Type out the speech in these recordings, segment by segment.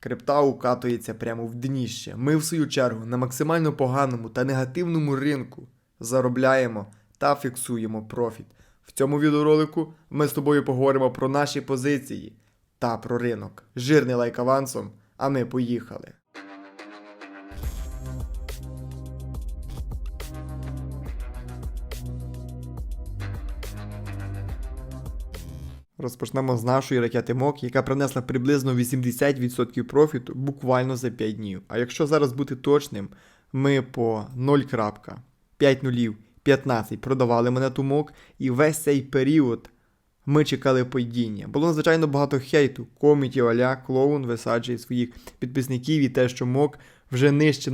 Крипта укатується прямо в дніще. Ми, в свою чергу, на максимально поганому та негативному ринку заробляємо та фіксуємо профіт. В цьому відеоролику ми з тобою поговоримо про наші позиції та про ринок. Жирний лайк авансом, а ми поїхали. Розпочнемо з нашої ракети МОК, яка принесла приблизно 80% профіту буквально за 5 днів. А якщо зараз бути точним, ми по 0.5 нулів 15 продавали монету МОК, і весь цей період ми чекали падіння. Було надзвичайно багато хейту. Комітів аля клоун висаджує своїх підписників і те, що МОК вже нижче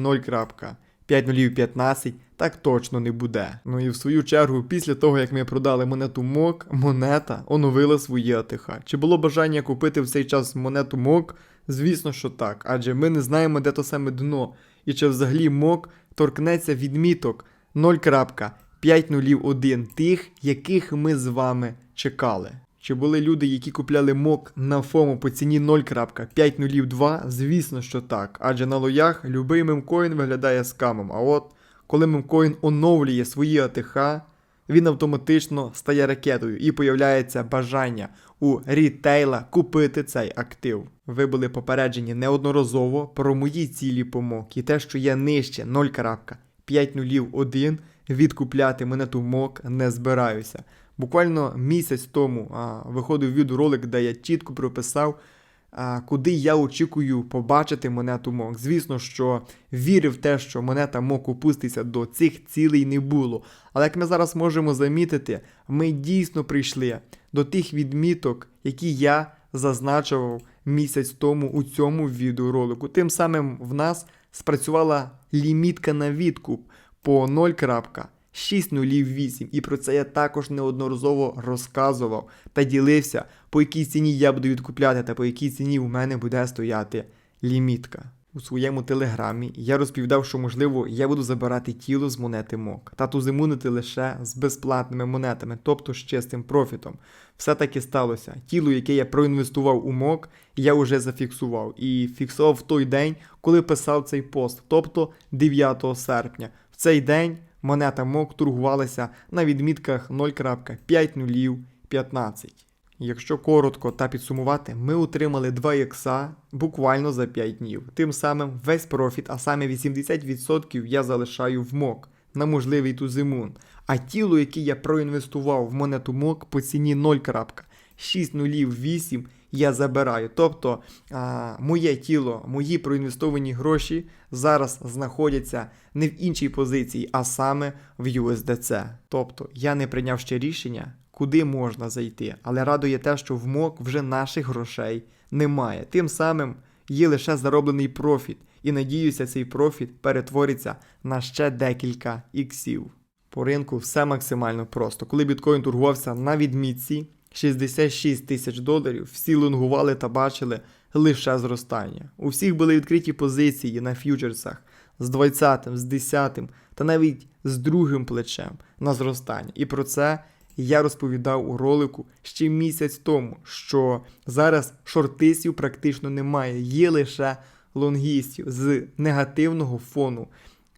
0.5 нулів 15, так точно не буде. Ну і в свою чергу, після того як ми продали монету МОК, монета оновила свої АТХ. Чи було бажання купити в цей час монету МОК? Звісно, що так, адже ми не знаємо, де то саме дно, і чи взагалі МОК торкнеться відміток 0.501 тих, яких ми з вами чекали. Чи були люди, які купляли МОК на ФОМО по ціні 0.502? Звісно, що так. Адже на лоях любий мемкоін виглядає скамом. А от коли мемкоін оновлює свої АТХ, він автоматично стає ракетою і появляється бажання у рітейла купити цей актив. Ви були попереджені неодноразово про мої цілі помок і те, що я нижче 0.501 відкупляти монету МОК не збираюся. Буквально місяць тому а, виходив відеоролик, де я чітко прописав, а, куди я очікую побачити монету МОК. Звісно, що вірив в те, що монета МОК опуститься до цих цілей не було. Але як ми зараз можемо замітити, ми дійсно прийшли до тих відміток, які я зазначував місяць тому у цьому відеоролику. Тим самим в нас спрацювала лімітка на відкуп по 0.608. І про це я також неодноразово розказував та ділився, по якій ціні я буду відкупляти та по якій ціні у мене буде стояти лімітка. У своєму телеграмі я розповідав, що можливо я буду забирати тіло з монети МОК та тузимунити лише з безплатними монетами, тобто з чистим профітом. Все таки сталося. Тіло, яке я проінвестував у МОК, я вже зафіксував і фіксував в той день, коли писав цей пост, тобто 9 серпня. В цей день монета МОК торгувалася на відмітках 0.5 Якщо коротко та підсумувати, ми отримали 2 ікса буквально за 5 днів. Тим самим весь профіт, а саме 80% я залишаю в МОК на можливий тузимун. А тіло, яке я проінвестував в монету МОК по ціні 0.608 я забираю. Тобто а, моє тіло, мої проінвестовані гроші зараз знаходяться не в іншій позиції, а саме в USDC. Тобто я не прийняв ще рішення, куди можна зайти. Але радує те, що в МОК вже наших грошей немає. Тим самим є лише зароблений профіт. І надіюся, цей профіт перетвориться на ще декілька іксів. По ринку все максимально просто. Коли біткоін торгувався на відмітці 66 тисяч доларів, всі лонгували та бачили лише зростання. У всіх були відкриті позиції на ф'ючерсах з 20, з 10 та навіть з другим плечем на зростання. І про це я розповідав у ролику ще місяць тому, що зараз шортистів практично немає, є лише лонгістів з негативного фону.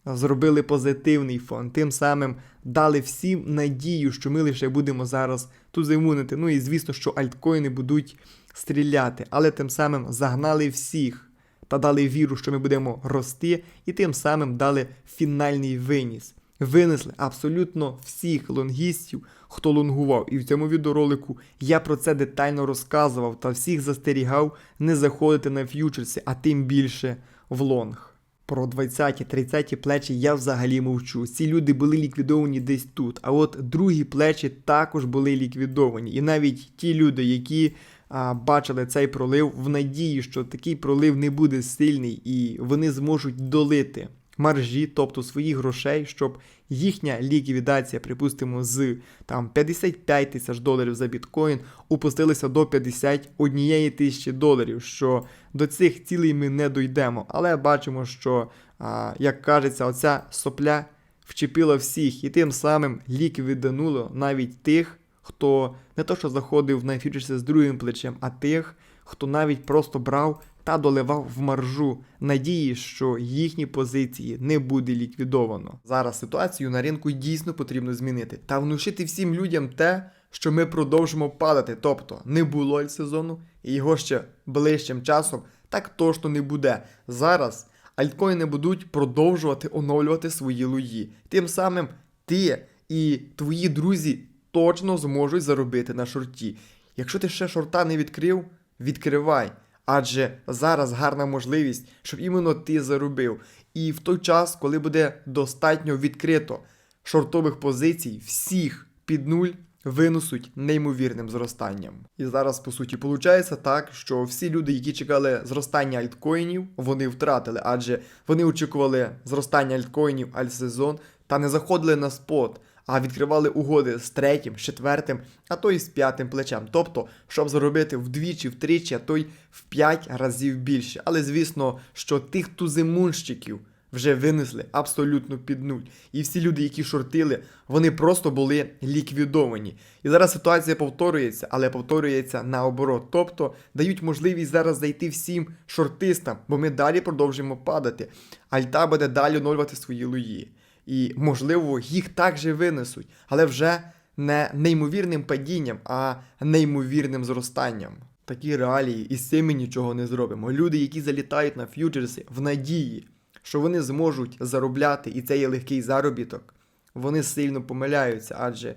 Зробили позитивний фон, тим самим дали всім надію, що ми лише будемо зараз тузимунити. Ну і звісно, що альткоїни будуть стріляти, але тим самим загнали всіх та дали віру, що ми будемо рости, і тим самим дали фінальний виніс. Винесли абсолютно всіх лонгістів, хто лонгував. І в цьому відеоролику я про це детально розказував та всіх застерігав не заходити на ф'ючерси, а тим більше в лонг. Про 20-30 плечі я взагалі мовчу. Ці люди були ліквідовані десь тут. А от другі плечі також були ліквідовані. І навіть ті люди, які а, бачили цей пролив, в надії, що такий пролив не буде сильний і вони зможуть долити маржі, тобто своїх грошей, щоб їхня ліквідація, припустимо, з там 55 тисяч доларів за біткоін опустилася до 51 тисячі доларів. Що до цих цілей ми не дійдемо. Але бачимо, що, а, як кажеться, оця сопля вчепила всіх і тим самим ліквідануло навіть тих, хто не то що заходив на фьючерси з другим плечем, а тих, хто навіть просто брав та доливав в маржу надії, що їхні позиції не буде ліквідовано. Зараз ситуацію на ринку дійсно потрібно змінити та внушити всім людям те, що ми продовжимо падати. Тобто не було альтсезону, і його ще ближчим часом так точно не буде. Зараз альткоїни будуть продовжувати оновлювати свої луї. Тим самим ти і твої друзі точно зможуть заробити на шорті. Якщо ти ще шорта не відкрив, відкривай. Адже зараз гарна можливість, щоб іменно ти заробив. І в той час, коли буде достатньо відкрито шортових позицій, всіх під нуль винесуть неймовірним зростанням. І зараз, по суті, виходить так, що всі люди, які чекали зростання альткоїнів, вони втратили, адже вони очікували зростання альткоїнів альтсезон та не заходили на спот, а відкривали угоди з третім, з четвертим, а то й з п'ятим плечем. Тобто, щоб заробити вдвічі, втричі, а то й в п'ять разів більше. Але звісно, що тих тузимунщиків вже винесли абсолютно під нуль. І всі люди, які шортили, вони просто були ліквідовані. І зараз ситуація повторюється, але повторюється наоборот. Тобто дають можливість зараз зайти всім шортистам, бо ми далі продовжуємо падати. Альта буде далі оновлювати свої луї. І, можливо, їх також винесуть, але вже не неймовірним падінням, а неймовірним зростанням. Такі реалії, і з цим ми нічого не зробимо. Люди, які залітають на ф'ючерси в надії, що вони зможуть заробляти, і це є легкий заробіток, вони сильно помиляються, адже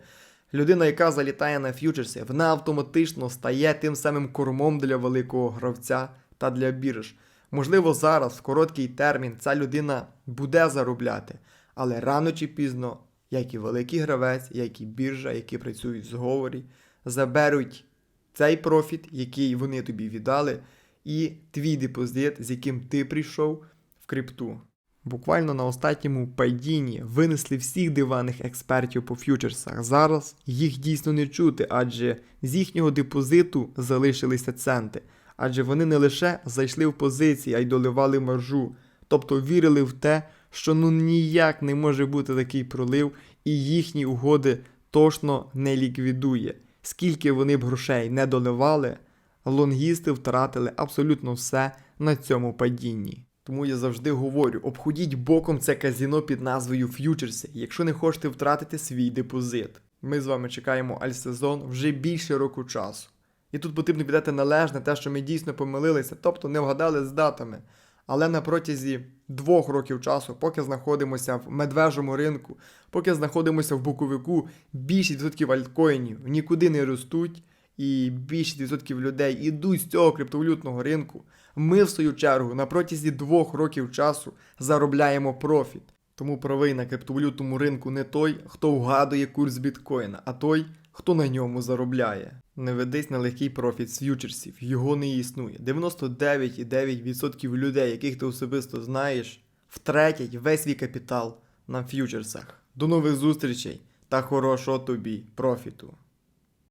людина, яка залітає на ф'ючерси, вона автоматично стає тим самим кормом для великого гравця та для бірж. Можливо, зараз, в короткий термін, ця людина буде заробляти, але рано чи пізно, як і великий гравець, як і біржа, які працюють в зговорі, заберуть цей профіт, який вони тобі віддали, і твій депозит, з яким ти прийшов в крипту. Буквально на останньому падінні винесли всіх диваних експертів по ф'ючерсах. Зараз їх дійсно не чути, адже з їхнього депозиту залишилися центи. Адже вони не лише зайшли в позиції, а й доливали маржу. Тобто вірили в те, що ну ніяк не може бути такий пролив, і їхні угоди точно не ліквідує. Скільки вони б грошей не доливали, лонгісти втратили абсолютно все на цьому падінні. Тому я завжди говорю: обходіть боком це казіно під назвою ф'ючерси, якщо не хочете втратити свій депозит. Ми з вами чекаємо альсезон вже більше року часу. І тут потрібно піддати належне те, що ми дійсно помилилися, тобто не вгадали з датами. Але на протязі двох років часу, поки знаходимося в медвежому ринку, поки знаходимося в буковику, більшість відсотків альткоїнів нікуди не ростуть, і більшість відсотків людей ідуть з цього криптовалютного ринку. Ми, в свою чергу, на протязі двох років часу заробляємо профіт. Тому правий на криптовалютному ринку не той, хто вгадує курс біткоїна, а той, хто на ньому заробляє. Не ведись на легкий профіт з ф'ючерсів, його не існує. 99,9% людей, яких ти особисто знаєш, втратять весь свій капітал на ф'ючерсах. До нових зустрічей та хорошого тобі профіту!